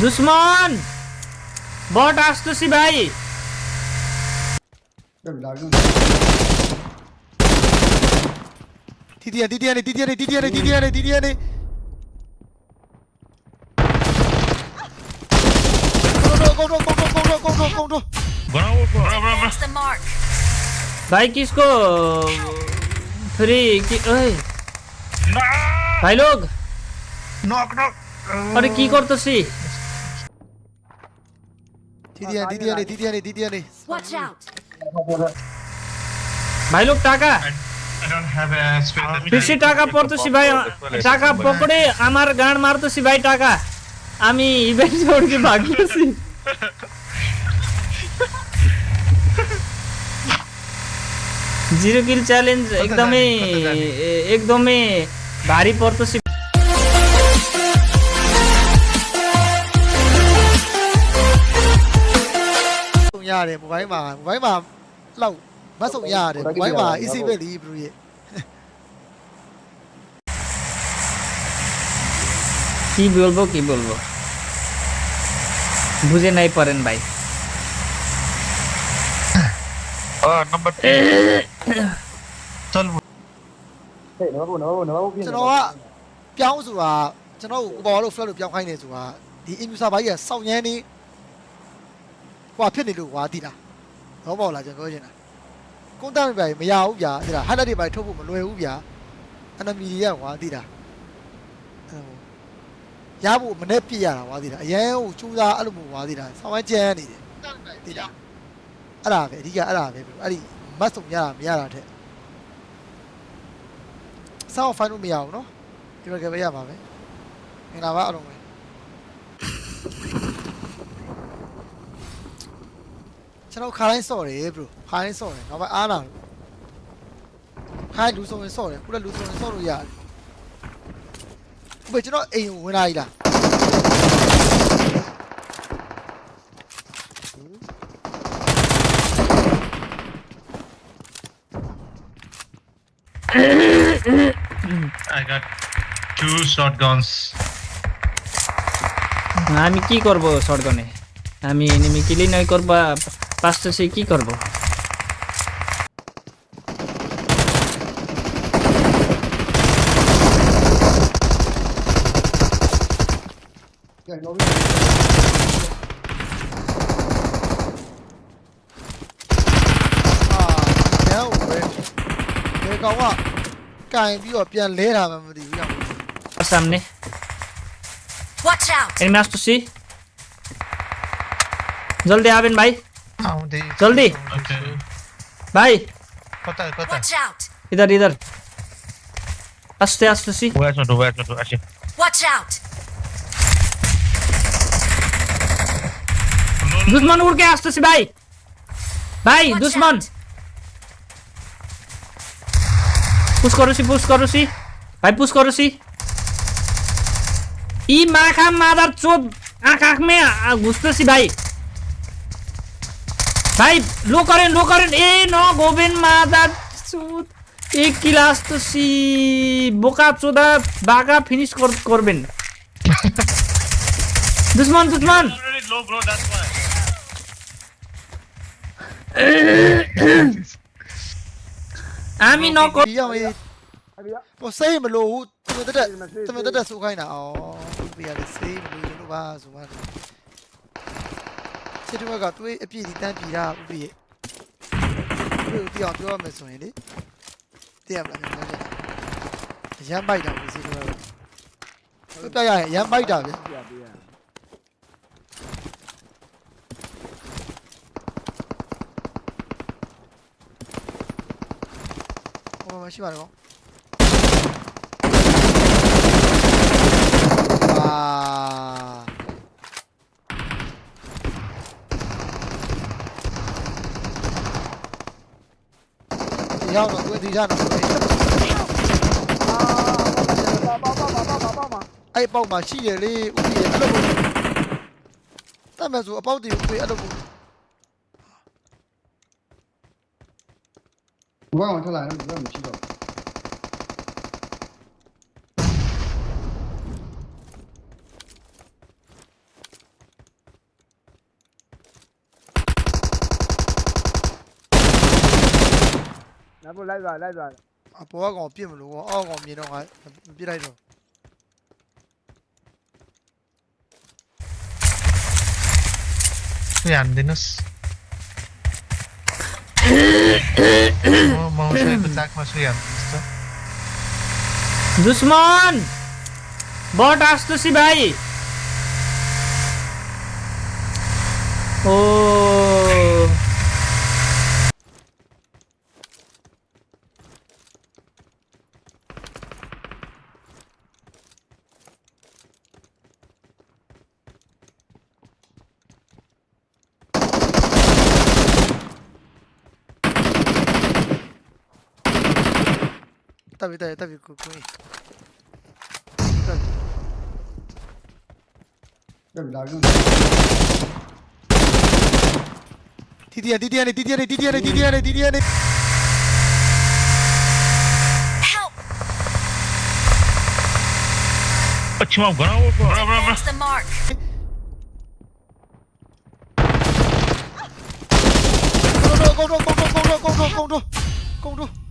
दुश्मन। बहुत आस्तुसी भाई। दीदिया दीदिया ने दीदिया ने दीदिया ने दीदिया ने दीदिया ने भाई किसको? फ्री कि ओए। भाई लोग। नॉक नॉक अरे की करतसी? দিদি ভাই লোক টাকা। বেশি টাকা পড়তেছি ভাই টাকা আমার গান মারতেছি ভাই টাকা। আমি ইভেন্ট ছড়কে ভাগতেছি জিরো কিল চ্যালেঞ্জ একদমই একদমই ভারী পড়তেছি ရတယ်မိုဘိုင်းမှာမိုဘိုင်းမှာလောက်မတ်စုံရတယ်မိုဘိုင်းမှာ easy ပဲလीဘလူရဲ့ কি বলবো কি বলবো বুঝে নাই পারেন ভাই Oh, number two. Tell me. ကျွန်တော်ကပြောင်းဆိုတာကျွန်တော်ကိုဘောလို့ flat လို့ပြောင်းခိုင်းနေဆိုတာဒီ immune server ကြီးကစောင့်ရမ်းနေ ဟွာဖြစ်နေလို့ဟွာတည်လားတော့ပေါ့လားကျွန်တော်ပြောချင်တာကွန်တက်ပြိုင်မရဘူးဗျာအဲ့ဒါ highlight တွေပါထုတ်ဖို့မလွယ်ဘူးဗျာ enemy တွေကဟွာတည်လားအဲ့ရဖို့မနဲ့ပြစ်ရတာဟွာတည်လားအရန်ကိုစူးစားအဲ့လိုမျိုးဟွာတည်လားဆောင်းဝမ်းကြမ်းနေတယ်တည်လားအဲ့ဒါပဲအဓိကအဲ့ဒါပဲပြောအဲ့ဒီမတ်စုံရတာမရတာတဲ့ဆောင်းဖိုင်လို့မရဘူးနော်ဒီဘက်ကပဲရပါမယ်မင်္ဂလာပါအားလုံးပဲ ကျွန်တော်ခါတိုင်းစော့တယ် bro ခါတိုင်းစော့တယ်နောက်ပိုင်းအားလာလို့ခါတိုင်းလူစုံရင်စော့တယ်ခုလည်းလူစုံရင်စော့လို့ရတယ်ဘယ်ကျွန်တော်အိမ်ကိုဝင်လာ E လား I got two shotguns. আমি কি করব শর্টগনে আমি এনিমি কিলি নয় করবা পাঁচটা সে কি করবအာညောင်းပဲဒီကောင်ကကင်ပြီးတော့ပြန်လဲတာမှမသိဘူးရောက် সামনে Watch out. এনিমি আসতেছি জলদি আবেন ভাই जल्दी। भाई। इधर इधर। आस्ते आस्ते सी। वेट नो वेट नो आशे वॉच आउट दुश्मन उड़ के आस्ते सी भाई। भाई दुश्मन। पुश करो सी पुश करो सी। भाई पुश करो सी। ई माखा मादर चोद आँख आँख में घुसते सी भाई। ভাই look current, look current. Eh, no, Govind ma, that এই ক্লাস তো সি বোকা চোদা বাগা ফিনিশ করবেন। দুশ্মন দুশ্মন। আমি ন সেই লো সেই စူခိုင်းတာဩပြရတယ်စိတ်မလို့လို့ပါဆိုမှစစ်တော့ကတွေးအပြည့်ဒီတန်းပြည်တာဥပ္ပိရဲ့တွေးကိုပြောင်းပြောရမယ်ဆိုရင်လေတည့်ရမလားကျွန်တော်ပြောချင်ရမ်းပိုက်တာပဲစစ်တော့ကပြရရင်ရမ်းပိုက်တာပဲဟိုမရှိပါတော့အာ 要的，我推一下的。啊啊啊！爆爆！哎，爆满，气耶！你，我气了。咱别说，爆的又贵，阿。我往出拿，那不你气。然后来转来转。啊，不要讲变路，我讲变路来，变来转。对啊，你那是。mau mau saya bertak masuk ya Dusman bawa tas tuh si bayi oh Tabii tabii tabii Kukumi. Tabii abi. Didiane, Didiane, Didiane, Didiane, Didiane, Didiane. Açmam bana vur bana bana bana. Kondu kondu kondu kondu kondu kondu kondu kondu.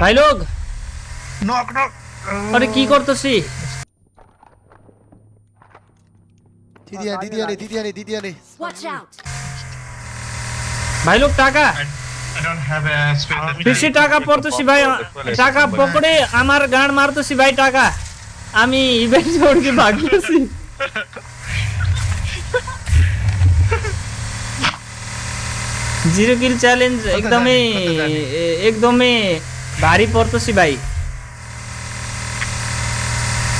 ভাই লোক। Knock knock. আরে কি ভাই লোক টাকা। বেশি টাকা পড়তেছি ভাই টাকা পকড়ে আমার গান মারতেছি ভাই টাকা। আমি ইভেন্ট জোড়কে ভাগতেছি? झिरो किल च्यालेन्ज एकदमै एकदमै भारी पर्छ सि भाइ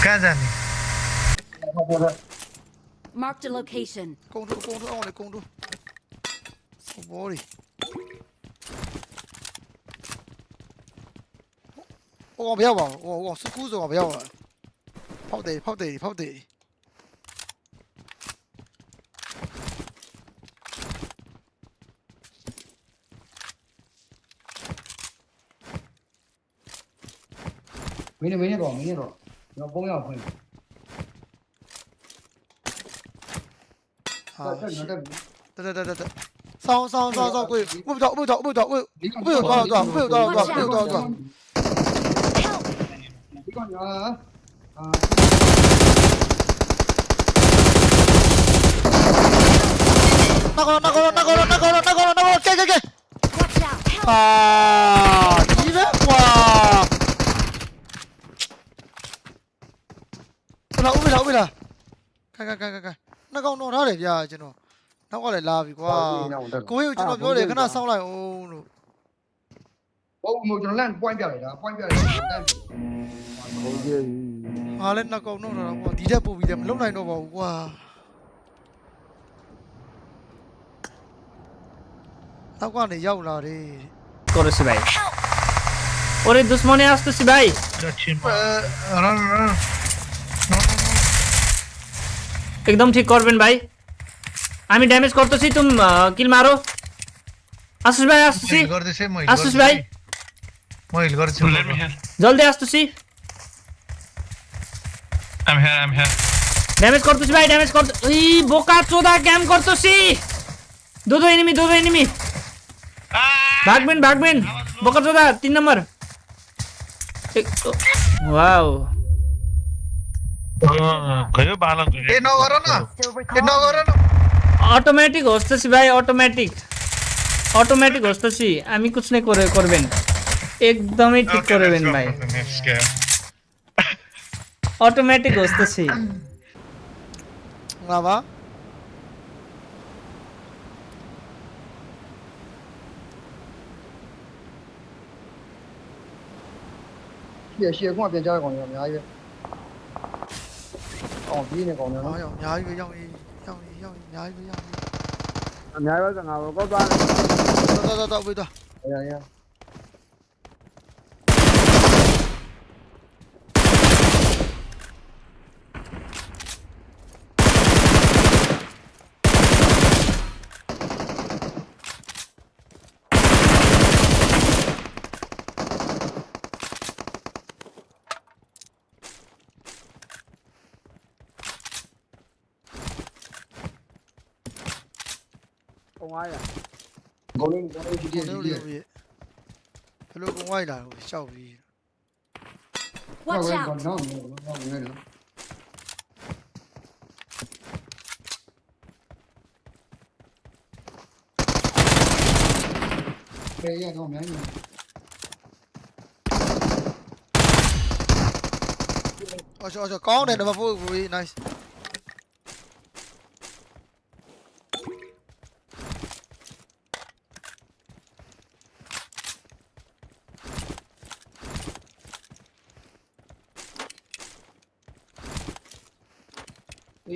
कहाँ जाने Mark the location. 공도 공도 아 원래 공도. 머리. 어, 我不要吧，我我是故意的，我不要吧。跑得跑得跑得。没的没的多没的多，要崩要朋友？啊！在在在在在，上上上上，朋友，我不到我不到我不到我，没有多少多少没有多少多少没有多少多少。啊！啊！哪个哪个哪个哪个哪个哪个，给给给！啊！一万哇！ Help! အာဒီပဲကွာလာဥပလာဥပလာကဲကဲကဲကဲနာကောတော့ထားတယ်ဗျာကျွန်တော်နောက်ကလည်းလာပြီကွာကိုဟေးကိုကျွန်တော်ပြောတယ်ခဏစောင်းလိုက်အောင်လို့ ဟုတ်မို့ကျွန်တော်လန့် point ပြလိုက်တာ point ပြလိုက်တာတန်း ဟုတ်ကဲ့ ငါလည်းနာကောတော့တာကွာဒီတက်ပို့ပြီးတယ်မလုံနိုင်တော့ပါဘူးကွာနောက်ကနေရောက်လာတယ် করেছি ভাই ওরে দুশ্মনে আসতেছি ভাই Uh, run, run. একদম ঠিক করবেন ভাই। আমি ড্যামেজ করতেছি তুমি কিল মারো। আসুস ভাই আসতেছি আসুস ভাই। জলদি আসতেছি। ড্যামেজ করতেছি ভাই ড্যামেজ করতে ওই বোকা চোদা ক্যাম করতেছি। দুধু এনিমি দুধু এনিমি ভাগবেন ভাগবেন। বোকা চোদা তিন নম্বর। ওয়াও गयो बालन तुझे ए नगर ना ए नगर ना অটোমেটিক হসতেছি ভাই অটোমেটিক অটোমেটিক হসতেছি আমি কিছু নেই করে করবেন একদমই ঠিক করবেন ভাই অটোমেটিক হসতেছি বাবা 也是，我边家的工友，我们家也。 ကြီးပဲအောင်ပြေးနေကောင်ရဟောနော်ရောက်အများကြီးပဲရောက်ရေးရောက်ရေးရောက်ရေးအများကြီးပဲရောက်ရေးအများကြီးပဲငါဘောကောက်သွားတယ်တော်တော်တော်ဝေးတော့ရရပုံသွားရ ကောင်းလေးကောင်းလေးကြည့်ကြ နေ ည့် ဦး ကြ လေး ည့် ဦးလေးဘယ်လိုကုန်းဝိုင်းလာလို့ရှောက်ပြီး Watch ကော out! င်းနော်နော်ငယ်နော်ပြေးရတော့မြန်နေ အော်ရှောက်ရှောက်ကောင်းတယ်နံပါတ်4ကို nice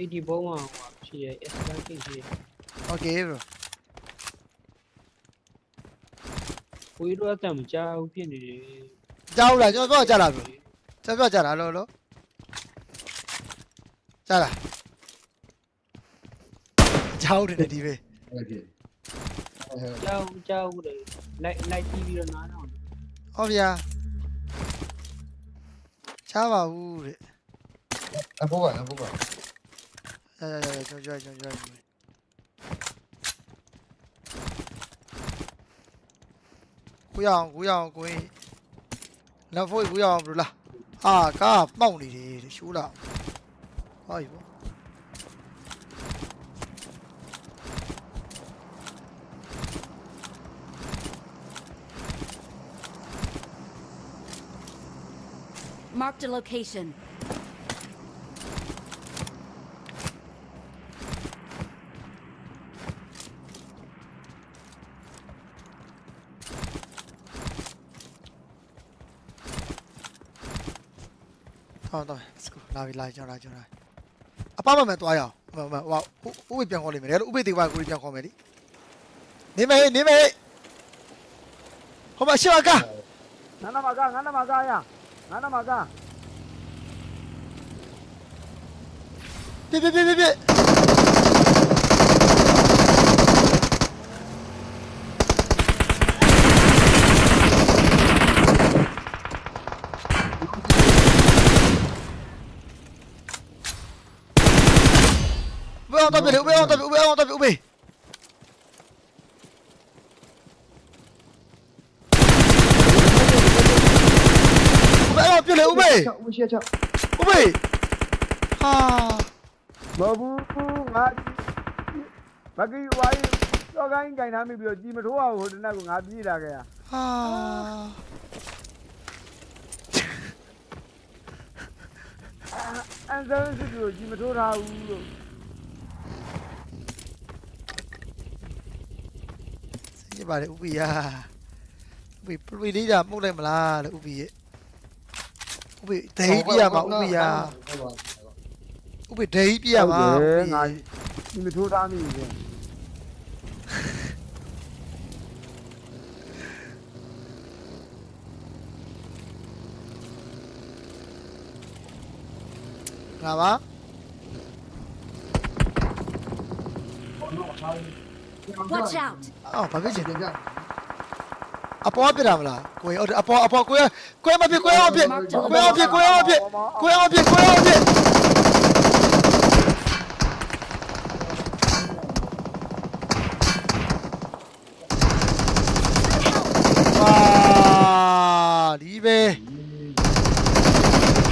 ဒီဒီဘုံကဟိုရှိရဲ S 1 K ရှိရဲ okay bro ကိုကြီးတို့အတမ်းမကြောက်ဖြစ်နေတယ်ကြားဦးလားကျွန်တော်ပြောကြလား bro ကျွန်တော်ပြောကြလားလို့လို့ကြားလားကြားဦးတယ်ဒီပဲဟုတ်ကဲ့ဟဲ့ကြောက်ကြောက်တယ်လိုက်လိုက်ကြည့်ပြီးတော့နားတော့ဟောဗျာချားပါဘူးတဲ့အဘောပါအဘောပါရရရကျွန်တော်ကြွ Dai, dai, dai, dai, dai, dai, dai, dai. Cú dòng, cú dòng, cú ấy. Nó vui cú dòng rồi là. À, cá bông đi đi, để chú đạo. Ai vậy? Marked a location. ဟောတော့ let's go လာပြီလာကြောင်းလာကြောင်းလာအပမမဲ့သွားရအောင်မမဟိုဥပိပြန်ခေါ်လိမ့်မယ်လေဥပိသေးပါကိုပြန်ခေါ်မယ်လေနေမေနေမေဟိုမှာရှိပါကားငါနမကငါနမကရငါနမကပြပြပြပြပြ အောင်တော့ပြလေဘယ်အောင်တော့ဘယ်အောင်တော့ဘယ်ဘယ်အောင်ပြလေဦးမေချောက်ဦးရှက်ချောက်ဦးမေဟာမဘူးငါဘဂီဝိုင်းတော့ကိုင်းကြင်ထားမိပြီးတော့ជីမထိုးအောင်ဟိုတနက်ကငါပြေးလာခဲ့ရဟာအန်ဆန်စစ်ပြီးတော့ជីမထိုးထားဘူးလို့ စိတ်ပါလေဥပ္ပိယဥပ္ပိပရိလေးတာမှုတ်လိုက်မလားလေဥပ္ပိရဲ့ဥပ္ပိဒိဋ္ဌိပြရမှာဥပ္ပိယဥပ္ပိဒိဋ္ဌိပြရမှာဥပ္ပိ ငါ ယ ជីမထိုးထားမိဘူး ငါပါ Watch out! အော်ဘာဖြစ်ချင်ပြန်ကြအပေါ်ပြတာမလားကိုယ်ဟုတ်တယ်အပေါ်အပေါ်ကိုယ်ကိုယ်မဖြစ်ကိုယ်အောင်ဖြစ်ကိုယ်အောင်ဖြစ်ကိုယ်အောင်ဖြစ်ကိုယ်အောင်ဖြစ်ကိုယ်အောင်ဖြစ်ဝါဒီပဲ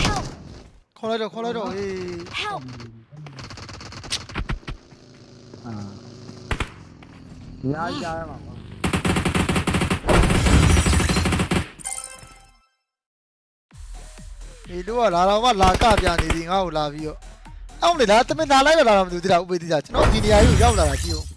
Help! ခေါ်လိုက်တော့ခေါ်လိုက်တော့ဟေး Help! ညာကြားရမှာပါဒီတို့ကလာတော့မှလာကပြနေသည်ငါ့ကိုလာပြီးတော့အောင်လေလားတမင်လာလိုက်တော့လာတော့မသိဘူးတိတာဥပေတိတာကျွန်တော်ဒီနေရာကြီးကိုရောက်လာတာကြည့်ဦး